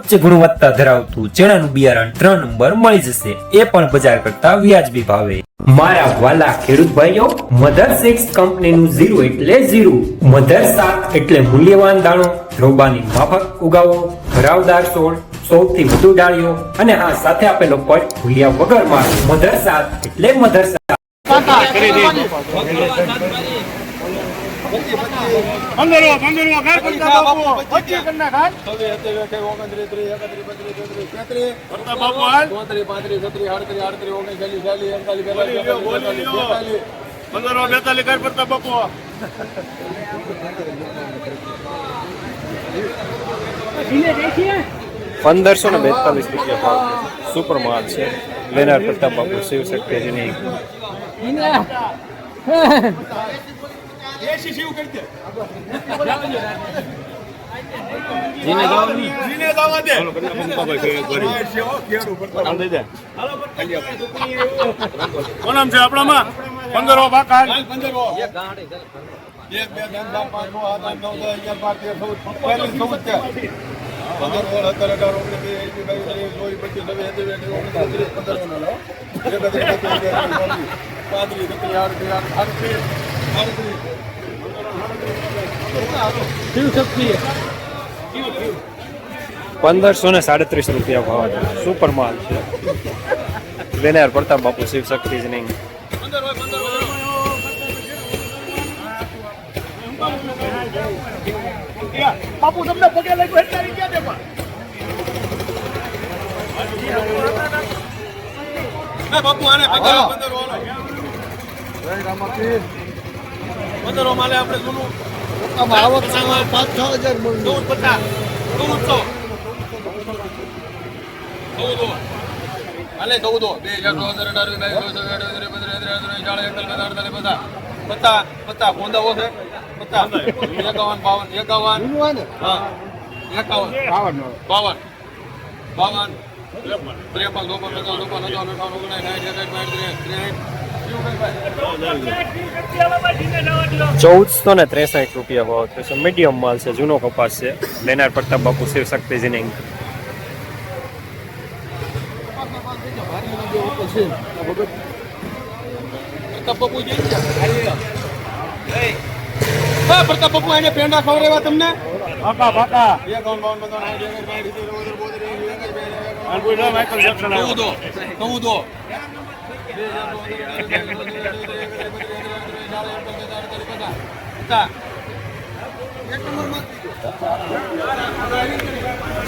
ઉચ્ચ ગુણવત્તા ધરાવતું ચણાનું બિયારણ ત્રણ નંબર મળી જશે. એ પણ બજાર કરતા વ્યાજબી ભાવે. મારા વાલા ખેડૂત ભાઈઓ, મધર સિક્સ કંપનીનું ઝીરો એટલે ઝીરો. મધર સાત એટલે મૂલ્યવાન દાણો. રોબાની માફક ઉગાવો ભરાવદાર છોડ સૌથી વધુ ડાળીઓ. અને હા, સાથે આપેલો પટ ભૂલ્યા વગર માલ મધર સાત એટલે મધર પંદરો પંદરો ઘર કરતા બાપુ. પચીસ કરના ઘાટ બાપુ હાલ. પંદરો બેતાલીસ ઘર કરતા બાપુ પંદરસો ને બેતાલીસ રૂપિયા ભાવ. છે સુપર માલ છે. લેનાર પ્રતાપ બાપુ શિવ શક્તિ જેની એસી શિવ કરી દે જીને જવાની જીને દાવા દે કોણ નામ છે આપણામાં પંદરો બાકા પંદરો એક બે ત્રણ ચાર પાંચ છ સાત આઠ નવ દસ અગિયાર બાર તેર ચૌદ ચૌદ છે પંદર સોળ સત્તર અઢાર ઓગણીસ ચોવીસ પચીસ પંદર પાંત્રીસ છત્રીસ આડત્રીસ આડત્રીસ આડત્રીસ પંદરસો ને સાડત્રીસ રૂપિયા ભાવ છે સુપર માલ છે. લેનાર પ્રતાપ બાપુ શિવ શક્તિ જ હોય બાપુ તમને પગે લાગ્યું હેઠળ ક્યાં દે બાપુ આને પગે પંદર પંદરો માલે આપણે જૂનું આવક પાંચ છ હજાર ચૌદ પચાસ ચૌદસો ચૌદો હાલે ચૌદ બે હજાર નવ હજાર અઢાર બાવીસ ચોવીસ અઠ્યાવીસ ત્રીસ પત્તા પચાસ બોંદાઓ છે? પચાસ. એકાવન બાવન એકાવન. હા. એકાવન. બાવન. બાવન. ત્રેપન. ચોપન પચાસ ચોપન અઠાવન ઓગણીસ સાઠ બાસઠ ત્રેસઠ. ચૌદસો ને ત્રેસઠ રૂપિયા ભાવ છે. So, મીડિયમ માલ છે જૂનો કપાસ છે. લેનાર પ્રતાપ બાપુ શિવ શક્તિ જેની પ્રતાપ બાપુ જઈ ગયા હા પ્રતાપ બાપુ એને પેંડા ખવડાવ્યા તમને? પાકા પાકા એકાવન બાવન પચાસ સાઠ એકસઠ બાસઠ સિત્તેર ઓગણસિત્તેર બોતેર એંસી એકાસી બેસી અને કોઈ ના માઇકલ જેક્સન આવ્યો. ચૌદો ચૌદો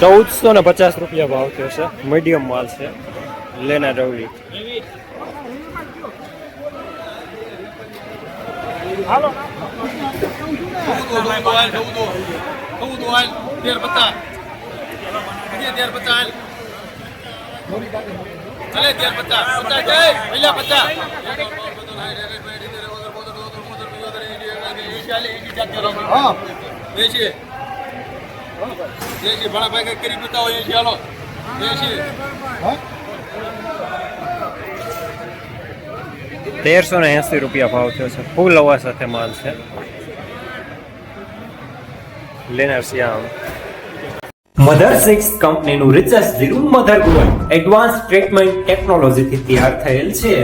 ચૌદસો ને પચાસ રૂપિયા ભાવ થયો છે. મીડિયમ માલ છે. લેના રવડી તેર પચાસ તેર પચાસ અલે તેર પચાસ. પચાસ જય. પહેલા પચાસ. એસી એસી ભણા ભાઈ કઈ કરી પીતા હોય એસી હાલો એસી તેરસો ને એસી રૂપિયા ભાવ થયો છે. ફૂલ હવા સાથે માલ છે. લેનાર શ્યામ. મધર સિક્સ કંપનીનું research zero Mother Gold advance treatment ટેકનોલોજીથી તૈયાર થયેલ છે.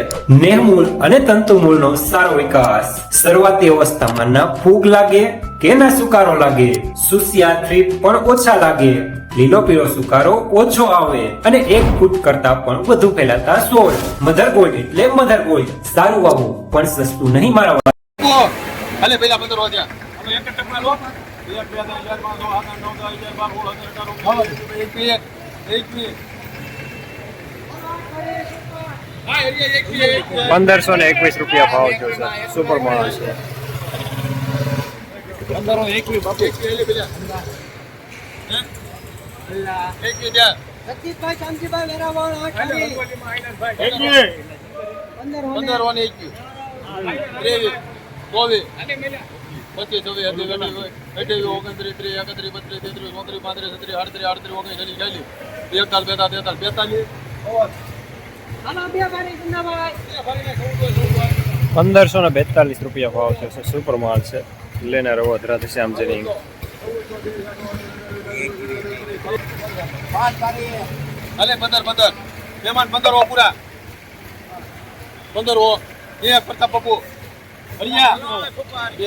નેહમૂલ અને તંતુમૂળનો સારો વિકાસ. શરૂઆતી અવસ્થામાં ના ફૂગ લાગે કે ના સુકારો લાગે? સુસિયા થ્રીપ પણ ઓછા લાગે. લીલો પીળો સુકારો ઓછો આવે અને એક ફૂટ કરતા પણ વધુ ફેલાતા સોળ. મધર ગોલ્ડ એટલે મધર ગોલ્ડ સારું આવું પણ સસ્તું નહીં મારા ઓ, પેલા પંદર વાગ્યા અમે એક ટકમાં લો. એક બે ત્રણ ચાર પાંચ છ આઠ નવ દસ અગિયાર બાર સોળ સત્તર અઢાર એકવીસ એકવીસ હા એકવીસ એકવીસ એકવીસ પંદરસો ને એકવીસ રૂપિયા ભાવ થયો છે સુપર માલ છે એકવીસ? એકી સતીશભાઈ શાંતિભાઈ વેરાવળ આઠ પંદર એકી પચીસ છવ્વીસ હતી અઠ્યાવીસ ઓગણત્રીસ ત્રીસ એકત્રીસ બત્રીસ તેત્રીસ ચોત્રીસ પાંત્રીસ છત્રીસ આડત્રીસ આડત્રીસ ઓગણીસ ચાલીસ ચાલીસ એકતાલીસ બેતાલીસ તેતાલીસ બેતાલીસ. પંદરસો ને બેતાલીસ રૂપિયા ભાવ છે સુપર માલ છે. લેનાર હોત રાધે શ્યામ જેની હાલે પંદર પંદર. મહેમાન પંદર હો પૂરા. પંદર હો. એક પ્રતાપ પપ્પુ બે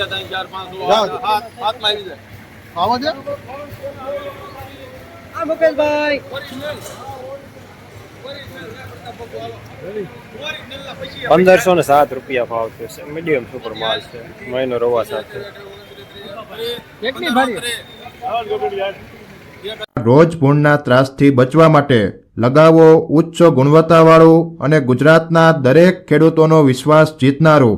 ત્રણ ચાર પાંચ છ આઠ સાત સાતમાં આવી જાય. આવો છે? આ મુકેશભાઈ. પંદરસો ને સાત રૂપિયા ભાવ છે. મીડિયમ સુપર માલ છે. મહિનો રવા સાથે. રોજ ભૂણના ત્રાસથી બચવા માટે લગાવો ઉચ્ચ ગુણવત્તાવાળું અને ગુજરાતના દરેક ખેડૂતોનો વિશ્વાસ જીતનારું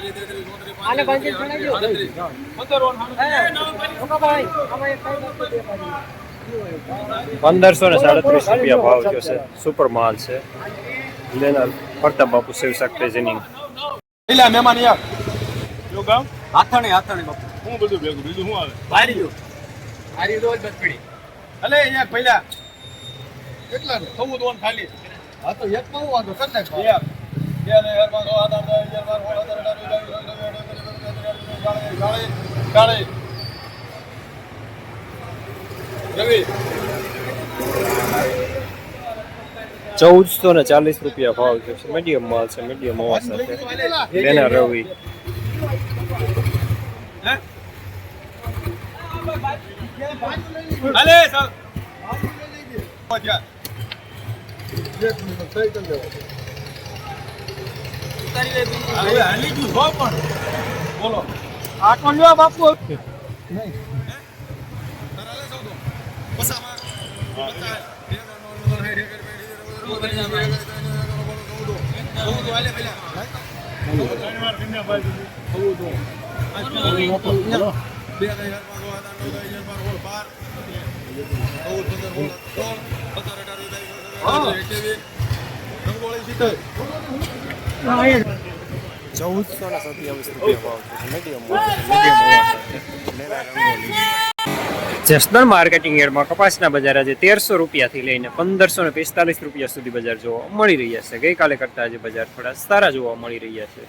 આને બાંધીને ચડાવજો. હે, મુકાભાઈ, આમાં એક કાંઈ નાખો, બે બાજુ. પંદરસો ને સાડત્રીસ રૂપિયા ભાવ થયો છે. સુપર માલ છે. લેનાર ફરતા બાપુ શિવશાક જેની પેલા મહેમાન યાર. જો ગામ? હાથાણી હાથાણી બાપુ. હું બધું ભેગું બીજું શું આવે? ભારી ગયો ભારી રોજ બસ પડી અલે યાર પહેલા. કેટલા થવું ખાલી. હા તો એક માં વાંધો કર નાખ યાર. રવિ ચૌદસો ને ચાલીસ રૂપિયા ભાવ છે. મીડિયમ માલ છે મીડિયમ હોવા સાથે. લેનાર રવિ. અલે સર પહોંચ્યા હવે હાલી ગયું છો ચૌદસો જસદણ માર્કેટિંગ યાર્ડમાં કપાસના બજાર આજે તેરસો રૂપિયાથી લઈને પંદરસો ને પિસ્તાલીસ રૂપિયા સુધી બજાર જોવા મળી રહ્યા છે. ગઈકાલે કરતાં આજે બજાર થોડા સારા જોવા મળી રહ્યા છે.